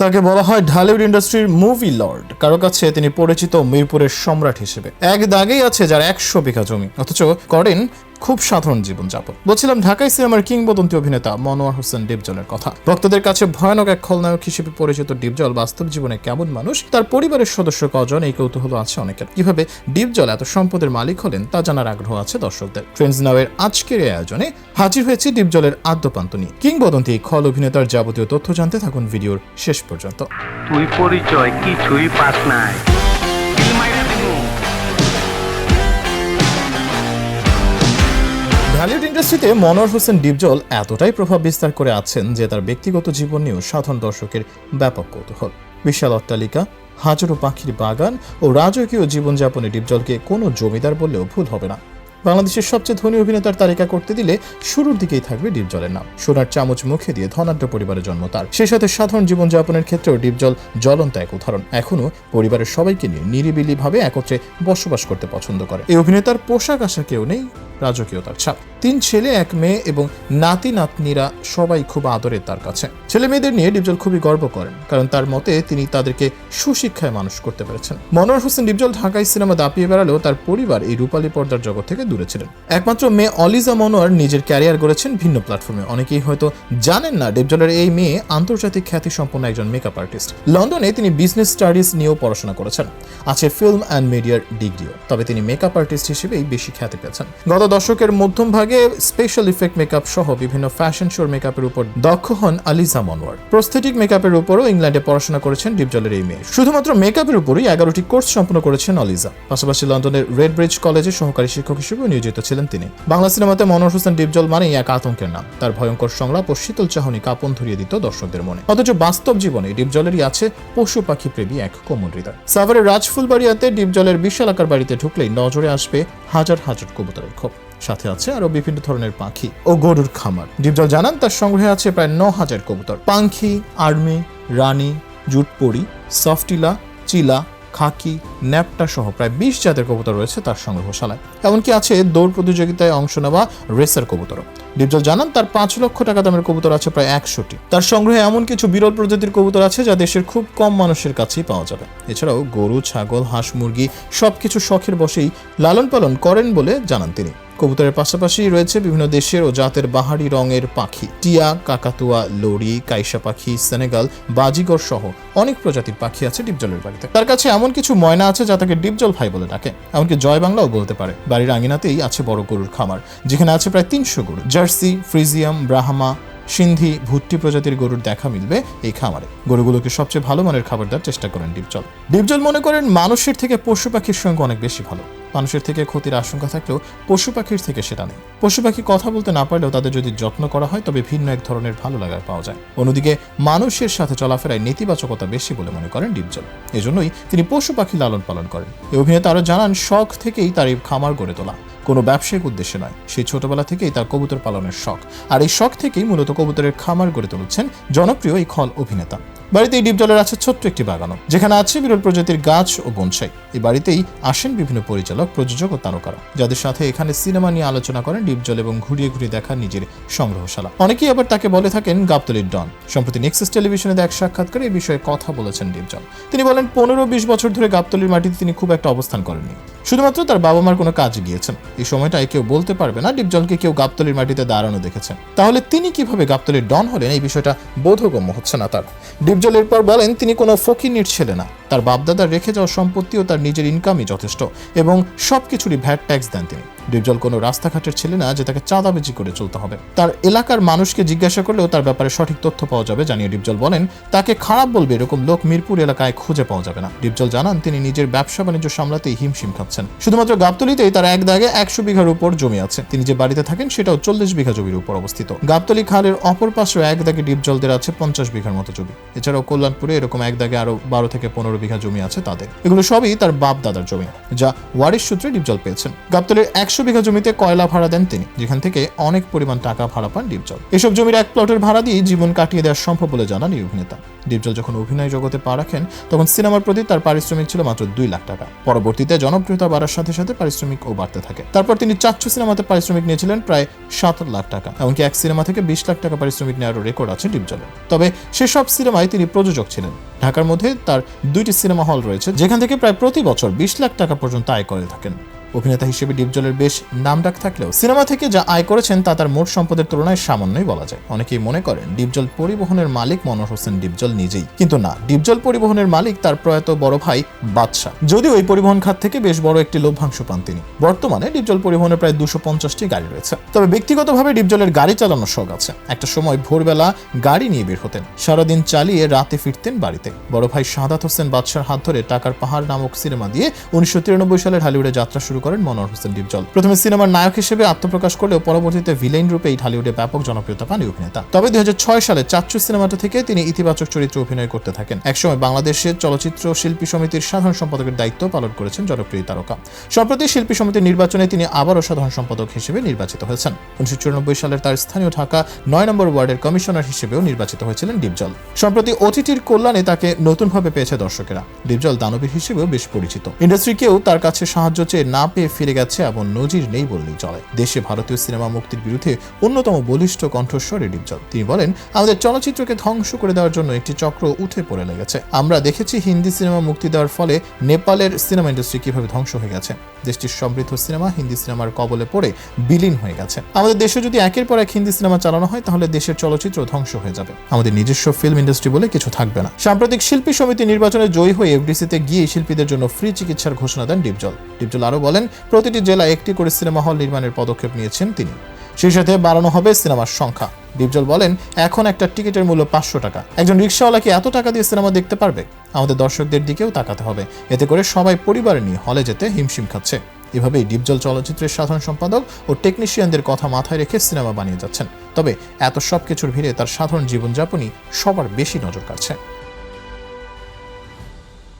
তাকে বলা হয় ঢালিউড ইন্ডাস্ট্রির মুভি লর্ড। কারও কাছে তিনি পরিচিত মিরপুরের সম্রাট হিসেবে। এক দাগেই আছে যার একশো বিঘা জমি। অথচ করেন খুব সাধারণ জীবনযাপন। বলছিলাম ঢাকাই সিনেমার কিংবদন্তি অভিনেতা মনোয়ার হোসেন ডিপজলের কথা। ভক্তদের কাছে ভয়ানক এক খলনায়ক হিসেবে পরিচিত ডিপজল বাস্তব জীবনে কেমন মানুষ, তার পরিবারের সদস্য কজন, এই কৌতূহল আছে অনেকের। কীভাবে ডিপজল এত সম্পদের মালিক হলেন, তা জানার আগ্রহ আছে দর্শকদের। ট্রেন্ডস নাওয়ের আজকের আয়োজনে হাজির হয়েছে ডিপজলের আদ্যপান্ত নিয়ে। কিংবদন্তি খল অভিনেতার যাবতীয় তথ্য জানতে থাকুন ভিডিওর শেষ পর্যন্ত। তুই পরিচয় কিছুই পাস নাই। ঢালিউড ইন্ডাস্ট্রিতে মনোর হোসেন ডিপজল এতটাই প্রভাব বিস্তার করে আছেন যে তার ব্যক্তিগত জীবন নিয়েও সাধারণ দর্শকের ব্যাপক কৌতূহল। বিশাল অট্টালিকা, হাজারো পাখির বাগান ও রাজকীয় জীবনযাপনে ডিপজলকে কোনো জমিদার বললেও ভুল হবে না। বাংলাদেশের সবচেয়ে ধনী অভিনেতার তালিকা করতে দিলে শুরুর দিকেই থাকবে ডিপজলের নাম। সোনার চামচ মুখে দিয়ে ধনাঢ্য পরিবারের জন্ম তার। সেই সাথে সাধারণ জীবনযাপনের ক্ষেত্রেও ডিপজল জ্বলন্ত এক উদাহরণ। এখনও পরিবারের সবাইকে নিয়ে নিরিবিলিভাবে একত্রে বসবাস করতে পছন্দ করে। এই অভিনেতার পোশাক আশাকেও নেই, রাজকীয়তার ছাপ। তিন ছেলে, এক মেয়ে এবং নাতি নাতনিরা সবাই খুব আদরের তার কাছে। ছেলে মেয়েদের নিয়ে ডিপজল খুবই গর্ব করেন, কারণ তার মতে তিনি তাদেরকে সুশিক্ষায় মানুষ করতে পেরেছেন। মনোয়ার হোসেন ডিপজল ঢাকায় সিনেমা দাপিয়ে বেড়ালেও তার পরিবার এই রূপালী পর্দার জগৎ থেকে দূরে ছিলেন। একমাত্র মেয়ে অলিজা মনোয়ার নিজের ক্যারিয়ার গড়েছেন ভিন্ন প্ল্যাটফর্মে। অনেকেই হয়তো জানেন না ডিপজলের এই মেয়ে আন্তর্জাতিক খ্যাতি সম্পন্ন একজন মেকআপ আর্টিস্ট লন্ডনে তিনি বিজনেস স্টাডিজ নিয়েও পড়াশোনা করেছেন। আছে ফিল্ম অ্যান্ড মিডিয়ার ডিগ্রিও। তবে তিনি মেকআপ আর্টিস্ট হিসেবেই বেশি খ্যাতি পেয়েছেন। গত দশকের মধ্যম ভাগে স্পেশাল ইফেক্ট মেকআপ সহ বিভিন্ন ফ্যাশন শোর মেকআপের উপর দক্ষ হন আলিজা মনোয়ার প্রস্থেটিক মেকআপের উপরও ইংল্যান্ডে পড়াশোনা করেছেন ডিপজলের এই মেয়ে। শুধুমাত্র মেকআপের উপরই এগারোটি কোর্স সম্পন্ন করেছেন অলিজা। পাশাপাশি লন্ডনের রেড ব্রিজ কলেজে সহকারী শিক্ষক হিসেবেও নিয়োজিত ছিলেন তিনি। বাংলা সিনেমাতে মনোয়ার হোসেন ডিপজল মানেই এক আতঙ্কের নাম। তার ভয়ঙ্কর সংলাপ ও শীতল চাহনি কাপন ধরিয়ে দিত দর্শকদের মনে। অথচ বাস্তব জীবনে ডিপজলেরই আছে পশু পাখি প্রেমী এক কোমল হৃদয়। সাভারের রাজফুলবাড়িয়াতে ডিপজলের বিশাল আকার বাড়িতে ঢুকলেই নজরে আসবে হাজার হাজার কবুতরের খোপ সাথে আছে আরও বিভিন্ন ধরনের পাখি ও গরুর খামার। ডিপজল জানান, তার সংগ্রহে আছে প্রায় ন হাজার কবুতর। পাখি, আর্মি, রানী, জুটপড়ি, সফটিলা, চিলা, খাকি, ন্যাপটা সহ প্রায় বিশ জাতের কবুতর রয়েছে তার সংগ্রহশালায়। এমনকি আছে দৌড় প্রতিযোগিতায় অংশ নেওয়া রেসার কবুতরও। ডিপজল জানান, তার পাঁচ লক্ষ টাকা দামের কবুতর আছে প্রায় একশোটি তার সংগ্রহে এমন কিছু বিরল প্রজাতির কবুতর আছে যা দেশের খুব কম মানুষের কাছেই পাওয়া যাবে। এছাড়াও গরু, ছাগল, হাঁস, মুরগি সবকিছু শখের বসেই লালন পালন করেন বলে জানান তিনি। কবুতরের পাশাপাশি রয়েছে বিভিন্ন দেশের ও জাতের বাহারি রঙের পাখি। টিয়া, কাকাতুয়া, লরি কাইসা পাখি, সেনেগাল, বাজিগর সহ অনেক প্রজাতির পাখি আছে ডিপজলের বাড়িতে। তার কাছে এমন কিছু ময়না আছে যা তাকে ডিপজল ভাই বলে ডাকে। এমনকি জয় বাংলাও বলতে পারে। বাড়ির আঙিনাতেই আছে বড় গরুর খামার, যেখানে আছে প্রায় তিনশো গরু। জার্সি, ফ্রিজিয়াম, ব্রাহ্মা, সিন্ধি ভুট্টি প্রজাতির গরুর দেখা মিলবে এই খামারে। গরুগুলোকে সবচেয়ে ভালো মানের খাবার দেওয়ার চেষ্টা করেন ডিপজল। ডিপজল মনে করেন মানুষের থেকে পশু পাখির সঙ্গে অনেক বেশি ভালো। মানুষের থেকে ক্ষতির আশঙ্কা থাকলেও পশু পাখির থেকে সেটা নেই। পশু পাখি কথা বলতে না পারলেও তাদের যদি যত্ন করা হয়, তবে ভিন্ন এক ধরনের ভালো লাগা পাওয়া যায়। অন্যদিকে, মানুষের সাথে চলাফেরায় নেতিবাচকতা বেশি বলে মনে করেন ডিপজল। এজন্যই তিনি পশু পাখি লালন পালন করেন। এই অভিনেতা আরও জানান, শখ থেকেই তার এই খামার গড়ে তোলা। কোনো ব্যবসায়িক উদ্দেশ্যে নয়। সেই ছোটবেলা থেকেই তার কবুতর পালনের শখ। আর এই শখ থেকেই মূলত কবুতরের খামার গড়ে তুলেছেন জনপ্রিয় এই খল অভিনেতা। বাড়িতে এই ডিপজলের আছে ছোট্ট একটি বাগানও। যেখানে আছে বিরল প্রজাতির গাছ ও বনসাই। এই বাড়িতেই আসেন বিভিন্ন পরিচালক, প্রযোজক ও তারকারা। যাদের সাথে এখানে সিনেমা নিয়ে আলোচনা করেন ডিপজল এবং ঘুরিয়ে ঘুরিয়ে দেখার নিজের সংগ্রহশালা। অনেকেই আবার তাকে বলে থাকেন গাবতলির ডন। সম্প্রতি নেক্সাস টেলিভিশনে এক সাক্ষাৎকারে এই বিষয়ে কথা বলেছেন ডিপজল তিনি বলেন পনেরো বিশ বছর ধরে গাবতলির মাটিতে তিনি খুব একটা অবস্থান করেননি। শুধুমাত্র তার বাবা মার কোনো কাজে গিয়েছেন। এই সময়টায় কেউ বলতে পারবে না, ডিপজলকে কেউ গাবতলির মাটিতে দাঁড়ানো দেখেছেন। তাহলে তিনি কীভাবে গাবতলির ডন হলেন? এই বিষয়টা বোধগম্য হচ্ছে না তার। ডিপজল এরপর বলেন, তিনি কোনো ফকিনির ছেলে না। তার বাপদাদার রেখে যাওয়া সম্পত্তি ও তার নিজের ইনকামই যথেষ্ট এবং সব কিছুরই ভ্যাট ট্যাক্স দেন তিনি। ডিপজল কোনো রাস্তাঘাটের ছেলে না যে তাকে চাঁদাবেজি করে চলতে হবে। তার এলাকার মানুষকে জিজ্ঞাসা করলেও তার ব্যাপারে সঠিক তথ্য পাওয়া যাবে, জানিয়ে ডিপজল বলেন, তাকে খারাপ বলবে এরকম লোক মিরপুর এলাকায় খুঁজে পাওয়া যাবে না। ডিপজল জানান, তিনি নিজের ব্যবসা বাণিজ্য সামলাতেই হিমশিম খাচ্ছেন। শুধুমাত্র গাবতলিতেই তার এক দাগে একশো বিঘার উপর জমি আছে। তিনি যে বাড়িতে থাকেন সেটাও চল্লিশ বিঘা জমির উপর অবস্থিত। গাবতলি খালের অপর পাশেও এক দাগে ডিপজলদের আছে পঞ্চাশ বিঘার মতো জমি। এছাড়াও কল্যাণপুরে এরকম এক দাগে আরও বারো থেকে পনেরো বিঘা জমি আছে তাদের। এগুলো সবই তার বাপ দাদার জমি, যা ওয়ারিশ সূত্রে ডিপজল পেয়েছেন। গাবতলের একশো বিঘা জমিতে কয়লা ভাড়া দেন তিনি, যেখান থেকে অনেক পরিমাণ টাকা ভাড়া পান ডিপজল। এসব জমির এক প্লটের ভাড়া দিয়ে জীবন কাটিয়ে দেওয়া সম্ভব বলে জানান এই অভিনেতা। ডিপজল যখন অভিনয় জগতে পা রাখেন, তখন সিনেমার প্রতি তার পারিশ্রমিক ছিল মাত্র দুই লাখ টাকা। পরবর্তীতে জনপ্রিয়তা বাড়ার সাথে সাথে পারিশ্রমিকও বাড়তে থাকে। তারপর তিনি চাচ্ছু সিনেমাতে পারিশ্রমিক নিয়েছিলেন প্রায় সাত লাখ টাকা, এমনকি এক সিনেমা থেকে বিশ লাখ টাকা পারিশ্রমিক নেওয়ার রেকর্ড আছে ডিপজলের। তবে সেসব সিনেমায় তিনি প্রযোজক ছিলেন। ঢাকার মধ্যে তার দুইটি সিনেমা হল রয়েছে, যেখান থেকে প্রায় প্রতি বছর বিশ লাখ টাকা পর্যন্ত আয় করে থাকেন। অভিনেতা হিসেবে ডিপজলের বেশ নামডাক থাকলেও সিনেমা থেকে যা আয় করেছেন তা তার মোট সম্পদের তুলনায় সামান্যই বলা যায়। অনেকেই মনে করেন ডিপজল পরিবহনের মালিক মনোহর হোসেন ডিপজল নিজেই। কিন্তু না ডিপজল পরিবহনের মালিক তার প্রয়াত বড় ভাই বাদশাহ। যদিও এই পরিবহন খাত থেকে বেশ বড় একটি লভ্যাংশ পান তিনি। বর্তমানে ডিপজল পরিবহনের প্রায় দুশো পঞ্চাশটি গাড়ি রয়েছে। তবে ব্যক্তিগতভাবে ডিপজলের গাড়ি চালানোর শখ আছে। একটা সময় ভোরবেলা গাড়ি নিয়ে বের হতেন। সারাদিন চালিয়ে রাতে ফিরতেন বাড়িতে। বড় ভাই শাহাদাত হোসেন বাদশার হাত ধরে টাকার পাহাড় নামক সিনেমা দিয়ে উনিশশো তিরানব্বই সালের হলিউডে যাত্রা শুরু করেন মনোহর হোসেন ডিপজল। প্রথমে সিনেমার নায়ক হিসেবে আত্মপ্রকাশ করলেও পরবর্তীতে ভিলেন রূপে এই ঢালিউডে ব্যাপক জনপ্রিয়তা পান এই অভিনেতা। তবে দুই সালে চাচ্চু সিনেমাটা থেকে তিনি ইতিবাচক চরিত্রে অভিনয় করতে থাকেন। একসময় বাংলাদেশের চলচ্চিত্র শিল্পী সমিতির সাধারণ সম্পাদকের দায়িত্ব পালন করেছেন জনপ্রিয় তারকা। সম্প্রতি শিল্পী সমিতির নির্বাচনে তিনি আবারও সাধারণ সম্পাদক হিসেবে নির্বাচিত হয়েছেন। উনিশশো চুরানব্বই সালের তার স্থানীয় ঢাকা নয় নম্বর ওয়ার্ডের কমিশনার হিসেবেও নির্বাচিত হয়েছিলেন ডিপজল। সম্প্রতি ওটিটির কল্যাণে তাকে নতুনভাবে পেয়েছে দর্শকেরা। ডিপজল দানবীর হিসেবেও বেশ পরিচিত। ইন্ডাস্ট্রিকেও তার কাছে সাহায্য চেয়ে না পেয়ে ফিরে গেছে এমন নজির নেই বললেই চলে। দেশে ভারতীয় সিনেমা মুক্তির বিরুদ্ধে অন্যতম বলিষ্ঠ কণ্ঠস্বর এই ডিপজল তিনি বলেন, আমাদের চলচ্চিত্রকে ধ্বংস করে দেওয়ার জন্য একটি চক্র উঠে পড়ে লেগেছে। আমরা দেখেছি হিন্দি সিনেমা মুক্তি দেওয়ার ফলে নেপালের সিনেমা ইন্ডাস্ট্রি কীভাবে ধ্বংস হয়ে গেছে। দেশটির সমৃদ্ধ সিনেমা হিন্দি সিনেমার কবলে পড়ে বিলীন হয়ে গেছে। আমাদের দেশে যদি একের পর এক হিন্দি সিনেমা চালানো হয়, তাহলে দেশের চলচ্চিত্র ধ্বংস হয়ে যাবে। আমাদের নিজস্ব ফিল্ম ইন্ডাস্ট্রি বলে কিছু থাকবে না। সাম্প্রতিক শিল্পী সমিতি নির্বাচনে জয়ী হয়ে এফডিসিতে গিয়ে শিল্পীদের জন্য ফ্রি চিকিৎসার ঘোষণা দেন ডিপজল। ডিপজল আরও বলেন প্রতিটি জেলায় একটি করে সিনেমা হল নির্মাণের পদক্ষেপ নিয়েছেন তিনি। সেই সাথে বাড়ানো হবে সিনেমার সংখ্যা। ডিপজল বলেন, এখন একটা টিকিটের মূল্য পাঁচশো টাকা। একজন রিক্সাওয়ালা কি এত টাকা দিয়ে সিনেমা দেখতে পারবে? আমাদের দর্শকদের দিকেও তাকাতে হবে। এতে করে সবাই পরিবার নিয়ে হলে যেতে হিমশিম খাচ্ছে। এভাবেই ডিপজল চলচ্চিত্রের সাধারণ সম্পাদক ও টেকনিশিয়ানদের কথা মাথায় রেখে সিনেমা বানিয়ে যাচ্ছেন। তবে এত সব কিছুর ভিড়ে তার সাধারণ জীবনযাপনই সবার বেশি নজর কাড়ছে।